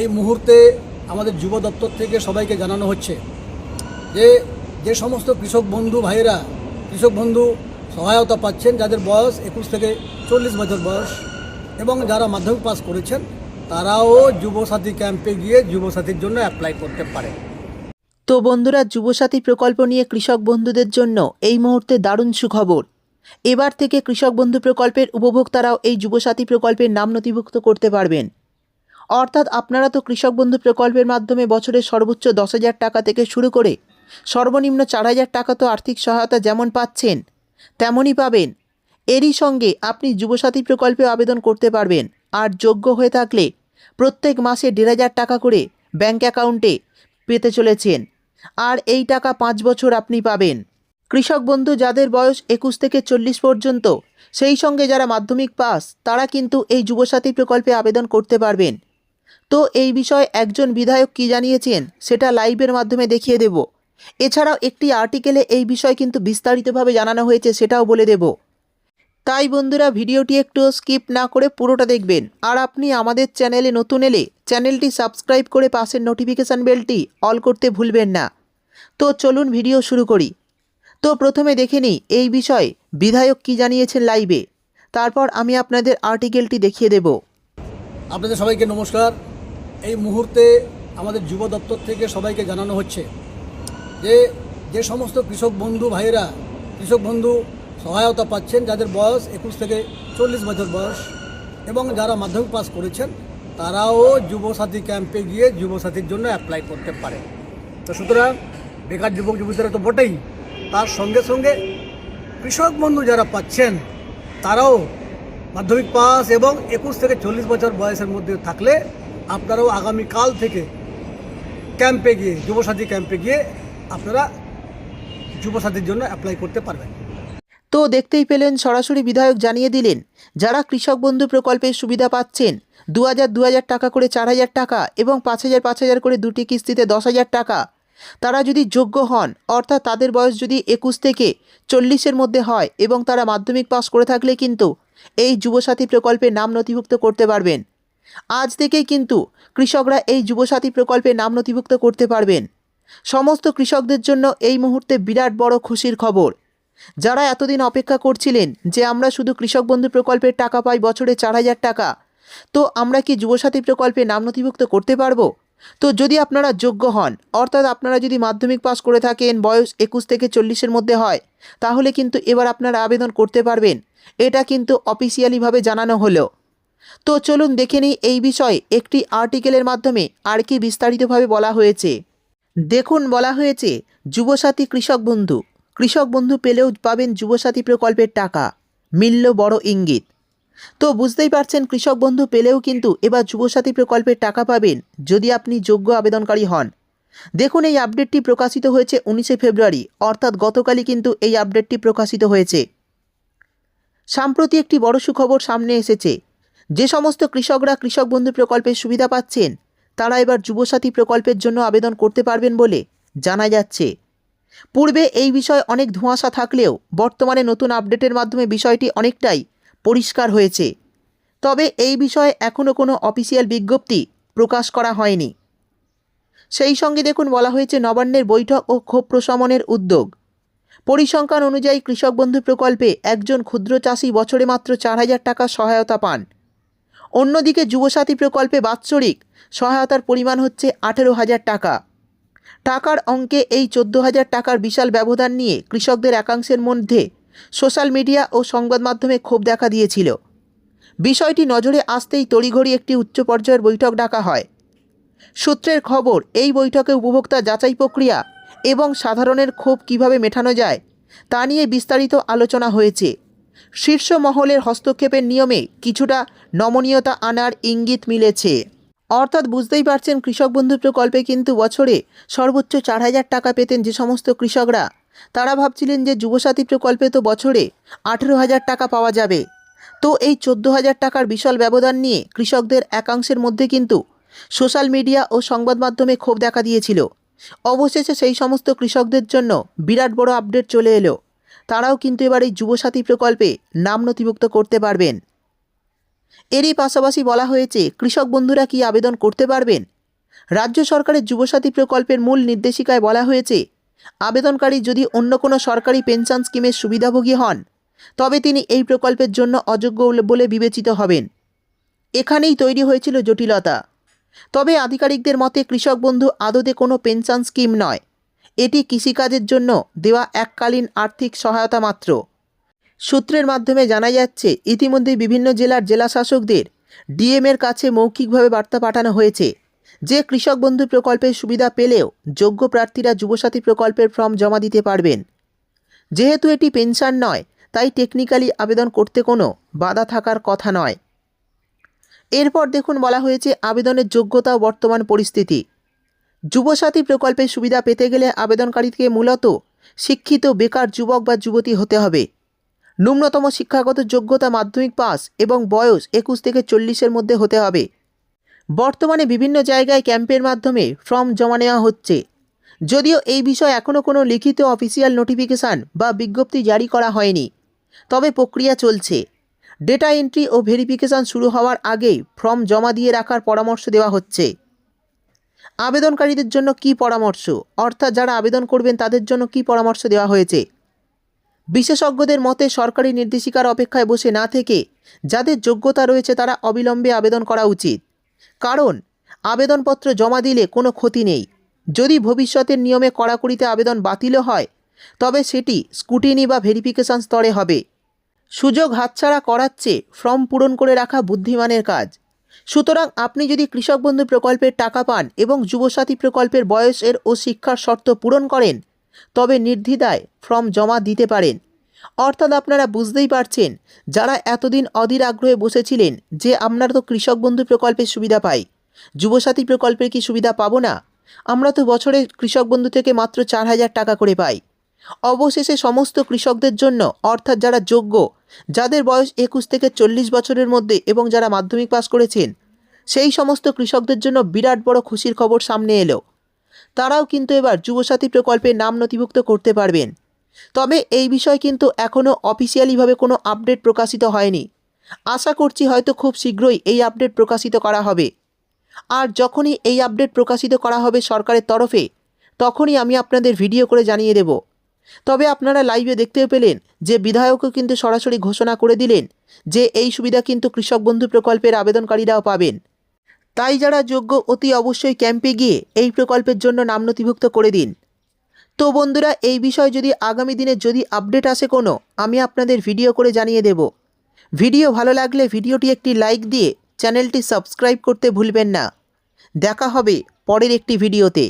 এই মুহূর্তে আমাদের যুব দপ্তর থেকে সবাইকে জানানো হচ্ছে যে যে সমস্ত কৃষক বন্ধু ভাইয়েরা, কৃষক বন্ধু সহায়তা পাচ্ছেন, যাদের বয়স একুশ থেকে চল্লিশ বছর বয়স, এবং যারা মাধ্যমিক পাস করেছেন, তারাও যুবসাথী ক্যাম্পে গিয়ে যুবসাথীর জন্য অ্যাপ্লাই করতে পারে। তো বন্ধুরা, যুবসাথী প্রকল্প নিয়ে কৃষক বন্ধুদের জন্য এই মুহূর্তে দারুণ সুখবর। এবার থেকে কৃষক বন্ধু প্রকল্পের উপভোক্তারাও এই যুবসাথী প্রকল্পের নাম নথিভুক্ত করতে পারবেন। অর্থাৎ আপনারা তো কৃষক বন্ধু প্রকল্পের মাধ্যমে বছরে সর্বোচ্চ দশ হাজার টাকা থেকে শুরু করে সর্বনিম্ন চার হাজার টাকা তো আর্থিক সহায়তা যেমন পাচ্ছেন, তেমনই পাবেন। এরই সঙ্গে আপনি যুবসাথী প্রকল্পে আবেদন করতে পারবেন। আর যোগ্য হয়ে থাকলে প্রত্যেক মাসে দেড় হাজার টাকা করে ব্যাঙ্ক অ্যাকাউন্টে পেতে চলেছেন। আর এই টাকা পাঁচ বছর আপনি পাবেন। কৃষক বন্ধু যাদের বয়স একুশ থেকে চল্লিশ পর্যন্ত, সেই সঙ্গে যারা মাধ্যমিক পাস, তারা কিন্তু এই যুবসাথী প্রকল্পে আবেদন করতে পারবেন। তো এই বিষয়ে একজন বিধায়ক কি জানিয়েছেন সেটা লাইভের মাধ্যমে দেখিয়ে দেব। এছাড়াও একটি আর্টিকেলে এই বিষয় কিন্তু বিস্তারিতভাবে জানানো হয়েছে সেটাও বলে দেব। তাই বন্ধুরা ভিডিওটি একটু স্কিপ না করে পুরোটা দেখবেন। আর আপনি আমাদের চ্যানেলে নতুন এলে চ্যানেলটি সাবস্ক্রাইব করে পাশের নোটিফিকেশান বেলটি অল করতে ভুলবেন না। তো চলুন ভিডিও শুরু করি। তো প্রথমে দেখে নিই এই বিষয়ে বিধায়ক কি জানিয়েছেন লাইভে। তারপর আমি আপনাদের আর্টিকেলটি দেখিয়ে দেব। আপনাদের সবাইকে নমস্কার। এই মুহূর্তে আমাদের যুব দপ্তর থেকে সবাইকে জানানো হচ্ছে যে যে সমস্ত কৃষক বন্ধু ভাইয়েরা, কৃষক বন্ধু সহায়তা পাচ্ছেন, যাদের বয়স একুশ থেকে চল্লিশ বছর বয়স, এবং যারা মাধ্যমিক পাস করেছেন, তারাও যুবসাথী ক্যাম্পে গিয়ে যুবসাথীর জন্য অ্যাপ্লাই করতে পারে। তো সুতরাং বেকার যুবক, যুবতীরা তো বটেই। তার সঙ্গে সঙ্গে কৃষক বন্ধু যারা পাচ্ছেন, তারাও মাধ্যমিক পাস এবং একুশ থেকে চল্লিশ বছর বয়সের মধ্যে থাকলে আপনারাও আগামীকাল থেকে ক্যাম্পে গিয়ে, যুবসাথী ক্যাম্পে গিয়ে আপনারা যুবসাথীর জন্য অ্যাপ্লাই করতে পারবেন। তো দেখতেই পেলেন, সরাসরি বিধায়ক জানিয়ে দিলেন, যারা কৃষক বন্ধু প্রকল্পের সুবিধা পাচ্ছেন দু হাজার দু হাজার টাকা করে চার হাজার টাকা এবং পাঁচ হাজার পাঁচ হাজার করে দুটি কিস্তিতে দশ হাজার টাকা, তারা যদি যোগ্য হন, অর্থাৎ তাদের বয়স যদি একুশ থেকে চল্লিশের মধ্যে হয় এবং তারা মাধ্যমিক পাস করে থাকলে কিন্তু এই যুবসাথী প্রকল্পে নাম নথিভুক্ত করতে পারবেন। আজ থেকেই কিন্তু কৃষকরা এই যুবসাথী প্রকল্পে নাম নথিভুক্ত করতে পারবেন। সমস্ত কৃষকদের জন্য এই মুহূর্তে বিরাট বড় খুশির খবর। যারা এতদিন অপেক্ষা করছিলেন যে আমরা শুধু কৃষক বন্ধু প্রকল্পের টাকা পাই বছরে চার হাজার টাকা, তো আমরা কি যুবসাথী প্রকল্পে নাম নথিভুক্ত করতে পারব? তো যদি আপনারা যোগ্য হন, অর্থাৎ আপনারা যদি মাধ্যমিক পাস করে থাকেন, বয়স একুশ থেকে চল্লিশের মধ্যে হয়, তাহলে কিন্তু এবার আপনারা আবেদন করতে পারবেন। এটা কিন্তু অফিসিয়ালিভাবে জানানো হলো। তো চলুন দেখে নিই এই বিষয়ে একটি আর্টিকেলের মাধ্যমে আর কি বিস্তারিতভাবে বলা হয়েছে। দেখুন, বলা হয়েছে, যুবসাথী কৃষক বন্ধু। কৃষক বন্ধু পেলেও পাবেন যুবসাথী প্রকল্পের টাকা। মিলল বড় ইঙ্গিত। তো বুঝতেই পারছেন, কৃষক বন্ধু পেলেও কিন্তু এবার যুবসাথী প্রকল্পের টাকা পাবেন যদি আপনি যোগ্য আবেদনকারী হন। দেখুন, এই আপডেটটি প্রকাশিত হয়েছে উনিশে ফেব্রুয়ারি, অর্থাৎ গতকালই কিন্তু এই আপডেটটি প্রকাশিত হয়েছে। সাম্প্রতি একটি বড় সুখবর সামনে এসেছে। যে সমস্ত কৃষকরা কৃষক বন্ধু প্রকল্পের সুবিধা পাচ্ছেন, তারা এবার যুবসাথী প্রকল্পের জন্য আবেদন করতে পারবেন বলে জানা যাচ্ছে। পূর্বে এই বিষয়ে অনেক ধোঁয়াশা থাকলেও বর্তমানে নতুন আপডেটের মাধ্যমে বিষয়টি অনেকটাই পরিষ্কার হয়েছে। তবে এই বিষয়ে এখনও কোনো অফিসিয়াল বিজ্ঞপ্তি প্রকাশ করা হয়নি। সেই সঙ্গে দেখুন, বলা হয়েছে, নবান্নের বৈঠক ও ক্ষোভ প্রশমনের উদ্যোগ। পরিসংখ্যান অনুযায়ী কৃষক বন্ধু প্রকল্পে একজন ক্ষুদ্র চাষি বছরে মাত্র চার হাজার টাকা সহায়তা পান। অন্যদিকে যুবসাথী প্রকল্পে বাৎসরিক সহায়তার পরিমাণ হচ্ছে আঠেরো হাজার টাকা। টাকার অঙ্কে এই চোদ্দ হাজার টাকার বিশাল ব্যবধান নিয়ে কৃষকদের একাংশের মধ্যে সোশ্যাল মিডিয়া ও সংবাদ মাধ্যমে ক্ষোভ দেখা দিয়েছিল। বিষয়টি নজরে আসতেই তড়িঘড়ি একটি উচ্চ পর্যায়ের বৈঠক ডাকা হয়। সূত্রের খবর, এই বৈঠকে উপভোক্তা যাচাই প্রক্রিয়া এবং সাধারণের ক্ষোভ কীভাবে মেটানো যায়, তা নিয়ে বিস্তারিত আলোচনা হয়েছে। শীর্ষ মহলের হস্তক্ষেপের নিয়মে কিছুটা নমনীয়তা আনার ইঙ্গিত মিলেছে। অর্থাৎ বুঝতেই পারছেন, কৃষক বন্ধু প্রকল্পে কিন্তু বছরে সর্বোচ্চ চার হাজার টাকা পেতেন যে সমস্ত কৃষকরা। তারা ভাবছিলেন যে যুবসাথী প্রকল্পে তো বছরে আঠেরো হাজার টাকা পাওয়া যাবে। তো এই চোদ্দ হাজার টাকার বিশাল ব্যবধান নিয়ে কৃষকদের একাংশের মধ্যে কিন্তু সোশ্যাল মিডিয়া ও সংবাদ মাধ্যমে ক্ষোভ দেখা দিয়েছিল। অবশেষে সেই সমস্ত কৃষকদের জন্য বিরাট বড় আপডেট চলে এলো। তারাও কিন্তু এবার এই যুবসাথী প্রকল্পে নাম নথিভুক্ত করতে পারবেন। এরই পাশাপাশি বলা হয়েছে, কৃষক বন্ধুরা কি আবেদন করতে পারবেন? রাজ্য সরকারের যুবসাথী প্রকল্পের মূল নির্দেশিকায় বলা হয়েছে আবেদনকারী যদি অন্য কোনো সরকারি পেনশন স্কিমের সুবিধাভোগী হন, তবে তিনি এই প্রকল্পের জন্য অযোগ্য বলে বিবেচিত হবেন। এখানেই তৈরি হয়েছিল জটিলতা। তবে আধিকারিকদের মতে কৃষক বন্ধু আদতে কোনো পেনশন স্কিম নয়। এটি কৃষিকাজের জন্য দেওয়া এককালীন আর্থিক সহায়তা মাত্র। সূত্রের মাধ্যমে জানা যাচ্ছে, ইতিমধ্যে বিভিন্ন জেলার জেলাশাসকদের ডিএমের কাছে মৌখিকভাবে বার্তা পাঠানো হয়েছে। যে কৃষক বন্ধু প্রকল্পের সুবিধা পেলেও যোগ্য প্রার্থীরা যুবসাথী প্রকল্পের ফর্ম জমা দিতে পারবেন। যেহেতু এটি পেনশন নয়, তাই টেকনিক্যালি আবেদন করতে কোনো বাধা থাকার কথা নয়। এরপর দেখুন বলা হয়েছে আবেদনের যোগ্যতা বর্তমান পরিস্থিতি। যুবসাথী প্রকল্পের সুবিধা পেতে গেলে আবেদনকারীকে মূলত শিক্ষিত, বেকার যুবক বা যুবতী হতে হবে। ন্যূনতম শিক্ষাগত যোগ্যতা মাধ্যমিক পাস এবং বয়স একুশ থেকে চল্লিশের মধ্যে হতে হবে। বর্তমানে বিভিন্ন জায়গায় ক্যাম্পের মাধ্যমে ফর্ম জমা নেওয়া হচ্ছে। যদিও এই বিষয়ে এখনও কোনো লিখিত অফিসিয়াল নোটিফিকেশান বা বিজ্ঞপ্তি জারি করা হয়নি। তবে প্রক্রিয়া চলছে। ডেটা এন্ট্রি ও ভেরিফিকেশান শুরু হওয়ার আগেই ফর্ম জমা দিয়ে রাখার পরামর্শ দেওয়া হচ্ছে। আবেদনকারীদের জন্য কী পরামর্শ? অর্থাৎ যারা আবেদন করবেন তাদের জন্য কী পরামর্শ দেওয়া হয়েছে? বিশেষজ্ঞদের মতে সরকারি নির্দেশিকার অপেক্ষায় বসে না থেকে যাদের যোগ্যতা রয়েছে তারা অবিলম্বে আবেদন করা উচিত। কারণ, আবেদনপত্র জমা দিলে কোনো ক্ষতি নেই। যদি ভবিষ্যতের নিয়মে কড়াকড়িতে আবেদন বাতিলও হয়, তবে সেটি স্কুটিনি বা ভেরিফিকেশন স্তরে হবে। সুযোগ হাতছাড়া করাচ্ছে ফর্ম পূরণ করে রাখা বুদ্ধিমানের কাজ। সুতরাং আপনি যদি কৃষক বন্ধু প্রকল্পের টাকা পান এবং যুবসাথী প্রকল্পের বয়সের ও শিক্ষার শর্ত পূরণ করেন, তবে নির্দ্বিধায় ফর্ম জমা দিতে পারেন। অর্থাৎ আপনারা বুঝতেই পারছেন, যারা এতদিন অধীর আগ্রহে বসেছিলেন যে আমরা তো কৃষক বন্ধু প্রকল্পের সুবিধা পাই, যুবসাথী প্রকল্পের কি সুবিধা পাবো না? আমরা তো বছরে কৃষক বন্ধু থেকে মাত্র চার হাজার টাকা করে পাই। অবশেষে সমস্ত কৃষকদের জন্য, অর্থাৎ যারা যোগ্য, যাদের বয়স একুশ থেকে চল্লিশ বছরের মধ্যে এবং যারা মাধ্যমিক পাস করেছেন, সেই সমস্ত কৃষকদের জন্য বিরাট বড় খুশির খবর সামনে এলো। তারাও কিন্তু এবার যুবসাথী প্রকল্পে নাম নথিভুক্ত করতে পারবেন। তবে এই বিষয় কিন্তু এখনও অফিসিয়ালিভাবে কোনো আপডেট প্রকাশিত হয়নি। আশা করছি হয়তো খুব শীঘ্রই এই আপডেট প্রকাশিত করা হবে। আর যখনই এই আপডেট প্রকাশিত করা হবে সরকারের তরফে, তখনই আমি আপনাদের ভিডিও করে জানিয়ে দেব। তবে আপনারা লাইভে দেখতেও পেলেন যে বিধায়কও কিন্তু সরাসরি ঘোষণা করে দিলেন যে এই সুবিধা কিন্তু কৃষক বন্ধু প্রকল্পের আবেদনকারীরাও পাবেন। তাই যারা যোগ্য অতি অবশ্যই ক্যাম্পে গিয়ে এই প্রকল্পের জন্য নাম নথিভুক্ত করে দিন। তো বন্ধুরা, এই বিষয় যদি আগামী দিনে যদি আপডেট আসে কোনো, আমি আপনাদের ভিডিও করে জানিয়ে দেব। ভিডিও ভালো লাগলে ভিডিওটি একটি লাইক দিয়ে চ্যানেলটি সাবস্ক্রাইব করতে ভুলবেন না। দেখা হবে পরের একটি ভিডিওতে।